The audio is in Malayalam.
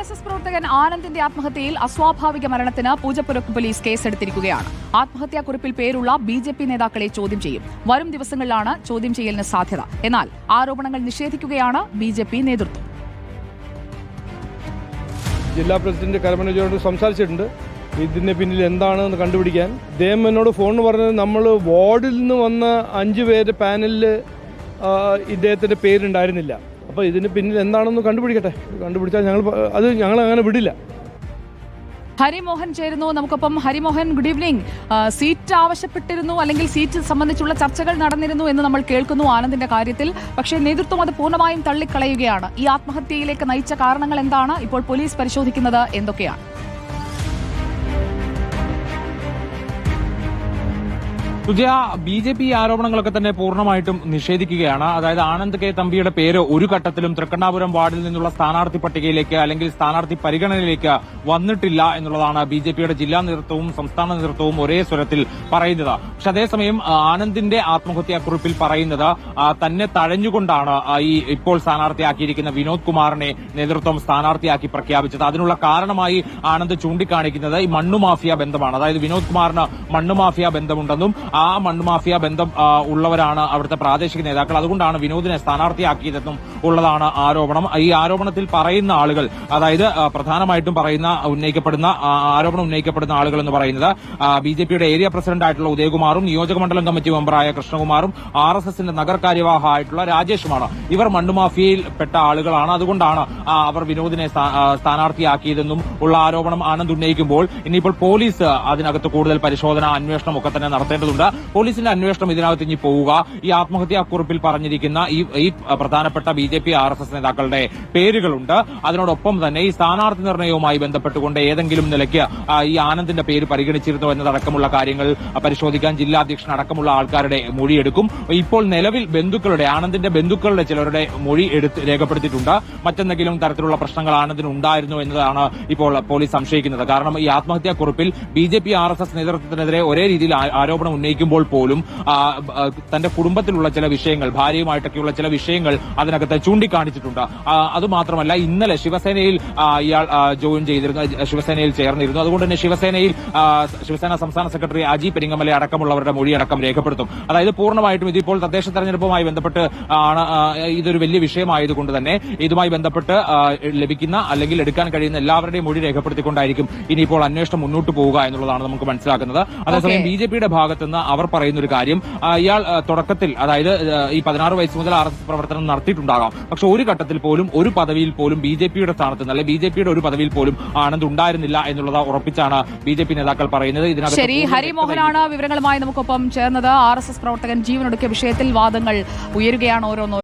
എസ് എസ് പ്രവർത്തകൻ ആനന്ദിന്റെ ആത്മഹത്യയിൽ അസ്വാഭാവിക മരണത്തിന് പൂജപ്പുരക്ക് പോലീസ് കേസെടുത്തിരിക്കുകയാണ്. ആത്മഹത്യാ കുറിപ്പിൽ പേരുള്ള ബി ജെ പി നേതാക്കളെ ചോദ്യം ചെയ്യും. വരും ദിവസങ്ങളിലാണ് ചോദ്യം ചെയ്യലിന് സാധ്യത. എന്നാൽ ആരോപണങ്ങൾ നിഷേധിക്കുകയാണ് ബി ജെ പി നേതൃത്വം. ജില്ലാ പ്രസിഡന്റ് കരമനജോട് സംസാരിച്ചിട്ടുണ്ട്. ഇതിന്റെ പിന്നിൽ എന്താണെന്ന് കണ്ടുപിടിക്കാൻ. അദ്ദേഹം എന്നോട് ഫോൺ പറഞ്ഞത് നമ്മൾ വാർഡിൽ നിന്ന് വന്ന അഞ്ച് പേര് പാനലിൽ ഇദ്ദേഹത്തിന്റെ പേരുണ്ടായിരുന്നില്ല. അപ്പോൾ ഇതിന് പിന്നിൽ എന്താണെന്ന് കണ്ടുപിടിക്കട്ടെ. കണ്ടുപിടിച്ചാൽ ഞങ്ങൾ അത് ഞങ്ങൾ അങ്ങനെ വിടില്ല. ഹരിമോഹൻ ചേരുന്നു. നമുക്കൊപ്പം ഹരിമോഹൻ ഗുഡ് ഈവനിങ് സീറ്റ് ആവശ്യപ്പെട്ടിരുന്നു അല്ലെങ്കിൽ സീറ്റ് സംബന്ധിച്ചുള്ള ചർച്ചകൾ നടന്നിരുന്നു എന്ന് നമ്മൾ കേൾക്കുന്നു ആനന്ദിന്റെ കാര്യത്തിൽ. പക്ഷേ നേതൃത്വം അത് പൂർണമായും തള്ളിക്കളയുകയാണ്. ഈ ആത്മഹത്യയിലേക്ക് നയിച്ച കാരണങ്ങൾ എന്താണ്? ഇപ്പോൾ പോലീസ് പരിശോധിക്കുന്നത് എന്തൊക്കെയാണ്? സുജയ ബി ജെ പി ആരോപണങ്ങളൊക്കെ തന്നെ പൂർണമായിട്ടും നിഷേധിക്കുകയാണ്. അതായത് ആനന്ദ് കെ തമ്പിയുടെ പേര് ഒരു ഘട്ടത്തിലും തൃക്കണ്ണാപുരം വാർഡിൽ നിന്നുള്ള സ്ഥാനാർത്ഥി പട്ടികയിലേക്ക് അല്ലെങ്കിൽ സ്ഥാനാർത്ഥി പരിഗണനയിലേക്ക് വന്നിട്ടില്ല എന്നുള്ളതാണ് ബി ജെ പിയുടെ ജില്ലാ നേതൃത്വവും സംസ്ഥാന നേതൃത്വവും ഒരേ സ്വരത്തിൽ പറയുന്നത്. പക്ഷെ അതേസമയം ആനന്ദിന്റെ ആത്മഹത്യാക്കുറിപ്പിൽ പറയുന്നത് തന്നെ തഴഞ്ഞുകൊണ്ടാണ് ഈ ഇപ്പോൾ സ്ഥാനാർത്ഥിയാക്കിയിരിക്കുന്ന വിനോദ് കുമാറിനെ നേതൃത്വം സ്ഥാനാർത്ഥിയാക്കി പ്രഖ്യാപിച്ചത്. അതിനുള്ള കാരണമായി ആനന്ദ് ചൂണ്ടിക്കാണിക്കുന്നത് ഈ മണ്ണുമാഫിയ ബന്ധമാണ്. അതായത് വിനോദ് കുമാറിന് മണ്ണുമാഫിയ ബന്ധമുണ്ടെന്നും ആ മണ്ണ് മാഫിയ ബന്ധം ഉള്ളവരാണ് അവിടുത്തെ പ്രാദേശിക നേതാക്കൾ. അതുകൊണ്ടാണ് വിനോദിനെ സ്ഥാനാർത്ഥിയാക്കിയതെന്നും ഉള്ളതാണ് ആരോപണം. ഈ ആരോപണത്തിൽ പറയുന്ന ആളുകൾ അതായത് പ്രധാനമായിട്ടും പറയുന്ന ഉന്നയിക്കപ്പെടുന്ന ആരോപണം ഉന്നയിക്കപ്പെടുന്ന ആളുകൾ എന്ന് പറയുന്നത് ബി ജെ പിയുടെ ഏരിയ പ്രസിഡന്റ് ആയിട്ടുള്ള ഉദയകുമാറും നിയോജക മണ്ഡലം കമ്മിറ്റി മെമ്പറായ കൃഷ്ണകുമാറും ആർ എസ് എസിന്റെ നഗരകാര്യവാഹമായിട്ടുള്ള രാജേഷുമാണ്. ഇവർ മണ്ണുമാഫിയയിൽ പെട്ട ആളുകളാണ്. അതുകൊണ്ടാണ് അവർ വിനോദിനെ സ്ഥാനാർത്ഥിയാക്കിയതെന്നും ഉള്ള ആരോപണം ആനന്ദ് ഉന്നയിക്കുമ്പോൾ ഇനിയിപ്പോൾ പോലീസ് അതിനകത്ത് കൂടുതൽ പരിശോധന അന്വേഷണം ഒക്കെ തന്നെ നടത്തേണ്ടതുണ്ട്. പോലീസിന്റെ അന്വേഷണം ഇതിനകത്ത് ഇനി പോവുക. ഈ ആത്മഹത്യാക്കുറിപ്പിൽ പറഞ്ഞിരിക്കുന്ന ഈ പ്രധാനപ്പെട്ട B J P R S S നേതാക്കളുടെ പേരുകളുണ്ട്. അതിനോടൊപ്പം തന്നെ ഈ സ്ഥാനാർത്ഥി നിർണയവുമായി ബന്ധപ്പെട്ടുകൊണ്ട് ഏതെങ്കിലും നിലയ്ക്ക് ഈ ആനന്ദിന്റെ പേര് പരിഗണിച്ചിരുന്നു എന്നതടക്കമുള്ള കാര്യങ്ങൾ പരിശോധിക്കാൻ ജില്ലാ അധ്യക്ഷൻ അടക്കമുള്ള ആൾക്കാരുടെ മൊഴിയെടുക്കും ഇപ്പോൾ നിലവിൽ ബന്ധുക്കളുടെ ആനന്ദിന്റെ ബന്ധുക്കളുടെ ചിലരുടെ മൊഴി എടുത്ത് രേഖപ്പെടുത്തിയിട്ടുണ്ട്. മറ്റെന്തെങ്കിലും തരത്തിലുള്ള പ്രശ്നങ്ങൾ ആനന്ദിന് ഉണ്ടായിരുന്നു എന്നതാണ് ഇപ്പോൾ പോലീസ് സംശയിക്കുന്നത്. കാരണം ഈ ആത്മഹത്യാ കുറിപ്പിൽ B J P R S S നേതൃത്വത്തിനെതിരെ ഒരേ രീതിയിൽ ആരോപണം ഉന്നയിക്കുമ്പോൾ പോലും തന്റെ കുടുംബത്തിലുള്ള ചില വിഷയങ്ങൾ ഭാര്യയുമായിട്ടൊക്കെയുള്ള ചില വിഷയങ്ങൾ അതിനകത്ത് ചൂണ്ടിക്കാണിച്ചിട്ടുണ്ട്. അത് അതുമാത്രമല്ല ഇന്നലെ ശിവസേനയിൽ ഇയാൾ ജോയിൻ ചെയ്തിരുന്നു ശിവസേനയിൽ ചേർന്നിരുന്നു. അതുകൊണ്ട് തന്നെ ശിവസേനയിൽ ശിവസേന സംസ്ഥാന സെക്രട്ടറി അജി പെരിങ്ങമല അടക്കമുള്ളവരുടെ മൊഴിയടക്കം രേഖപ്പെടുത്തും. അതായത് പൂർണമായിട്ടും ഇതിപ്പോൾ തദ്ദേശ തെരഞ്ഞെടുപ്പുമായി ബന്ധപ്പെട്ട് ആണ് ഇതൊരു വലിയ വിഷയമായതുകൊണ്ട് തന്നെ ഇതുമായി ബന്ധപ്പെട്ട് ലഭിക്കുന്ന അല്ലെങ്കിൽ എടുക്കാൻ കഴിയുന്ന എല്ലാവരുടെയും മൊഴി രേഖപ്പെടുത്തിക്കൊണ്ടായിരിക്കും ഇനിയിപ്പോൾ അന്വേഷണം മുന്നോട്ട് പോവുക എന്നുള്ളതാണ് നമുക്ക് മനസ്സിലാക്കുന്നത്. അതേസമയം ബി ജെ പിയുടെ ഭാഗത്തുനിന്ന് അവർ പറയുന്ന ഒരു കാര്യം ഇയാൾ തുടക്കത്തിൽ അതായത് ഈ പതിനാറ് വയസ്സ് മുതൽ ആർ എസ് എസ് പ്രവർത്തനം നടത്തിയിട്ടുണ്ടാകാം. പക്ഷെ ഒരു ഘട്ടത്തിൽ പോലും ഒരു പദവിയിൽ പോലും ബി ജെ പിയുടെ സ്ഥാനത്ത് നിന്ന് അല്ലെങ്കിൽ ബി ജെ പിയുടെ ഒരു പദവിയിൽ പോലും ആനന്ദ് ഉണ്ടായിരുന്നില്ല എന്നുള്ളത് ഉറപ്പിച്ചാണ് ബി ജെ പി നേതാക്കൾ പറയുന്നത്. ഇതിനകത്ത് ശരി ഹരിമോഹനാണ് വിവരങ്ങളുമായി നമുക്കൊപ്പം ചേർന്നത് ആർ എസ് എസ് പ്രവർത്തകൻ ജീവനൊടുക്കിയ വിഷയത്തിൽ വാദങ്ങൾ ഉയരുകയാണ് ഓരോന്നോ